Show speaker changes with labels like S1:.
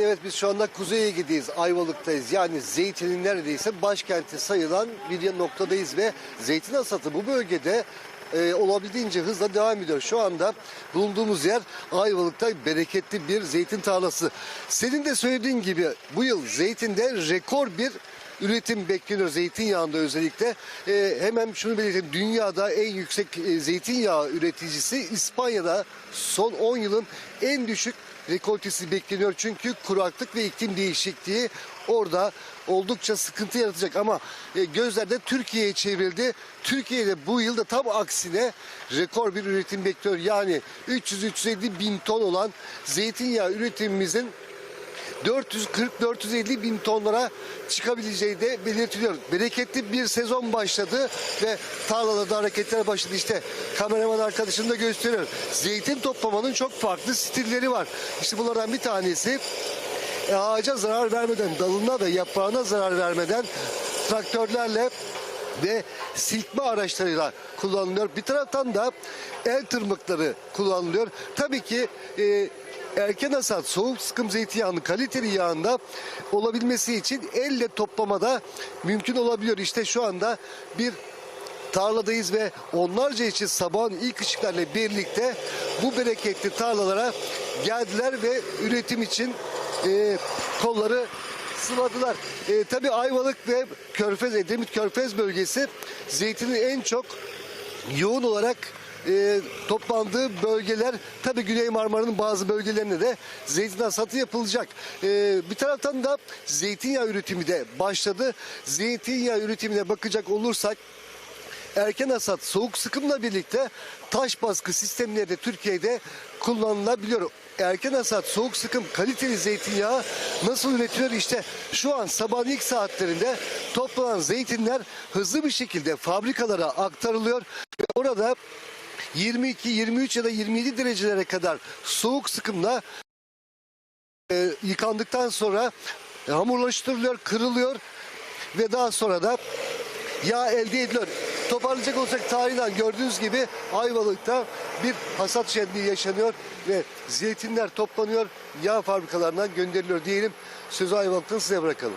S1: Evet biz şu anda Kuzey Ege'deyiz, Ayvalık'tayız. Yani zeytinin neredeyse başkenti sayılan bir noktadayız ve zeytin hasatı bu bölgede e, olabildiğince hızla devam ediyor. Şu anda bulunduğumuz yer Ayvalık'ta bereketli bir zeytin tarlası. Senin de söylediğin gibi bu yıl zeytinde rekor bir üretim bekleniyor zeytinyağında özellikle. E, hemen şunu belirteyim. Dünyada en yüksek e, zeytinyağı üreticisi İspanya'da son 10 yılın en düşük rekoltesi bekleniyor. Çünkü kuraklık ve iklim değişikliği orada oldukça sıkıntı yaratacak ama e, gözler de Türkiye'ye çevrildi. Türkiye'de bu yılda tam aksine rekor bir üretim bekliyor. Yani 300-350 bin ton olan zeytinyağı üretimimizin 440-450 bin tonlara çıkabileceği de belirtiliyor. Bereketli bir sezon başladı ve tarlalarda hareketler başladı. İşte kameraman arkadaşım da gösteriyor. Zeytin toplamanın çok farklı stilleri var. İşte bunlardan bir tanesi e, ağaca zarar vermeden, dalına ve yaprağına zarar vermeden traktörlerle ve silkme araçlarıyla kullanılıyor. Bir taraftan da el tırmıkları kullanılıyor. Tabii ki e, erken hasat soğuk sıkım zeytinyağının kaliteli yağında olabilmesi için elle toplamada mümkün olabiliyor. İşte şu anda bir tarladayız ve onlarca işçi sabahın ilk ışıklarla birlikte bu bereketli tarlalara geldiler ve üretim için e, kolları sıvadılar. E, tabii Ayvalık ve Körfez, Edremit Körfez bölgesi zeytinin en çok yoğun olarak e, toplandığı bölgeler tabii Güney Marmara'nın bazı bölgelerinde de zeytin hasatı yapılacak. E, bir taraftan da zeytinyağı üretimi de başladı. Zeytinyağı üretimine bakacak olursak erken hasat soğuk sıkımla birlikte taş baskı sistemleri de Türkiye'de kullanılabiliyor. Erken hasat soğuk sıkım kaliteli zeytinyağı nasıl üretilir? İşte şu an sabahın ilk saatlerinde toplanan zeytinler hızlı bir şekilde fabrikalara aktarılıyor. Ve orada 22, 23 ya da 27 derecelere kadar soğuk sıkımla e, yıkandıktan sonra hamurlaştırılıyor, kırılıyor ve daha sonra da yağ elde ediliyor. Toparlayacak olsak tarihinden gördüğünüz gibi Ayvalık'ta bir hasat şenliği yaşanıyor ve zeytinler toplanıyor, yağ fabrikalarından gönderiliyor diyelim. Sözü Ayvalık'tan size bırakalım.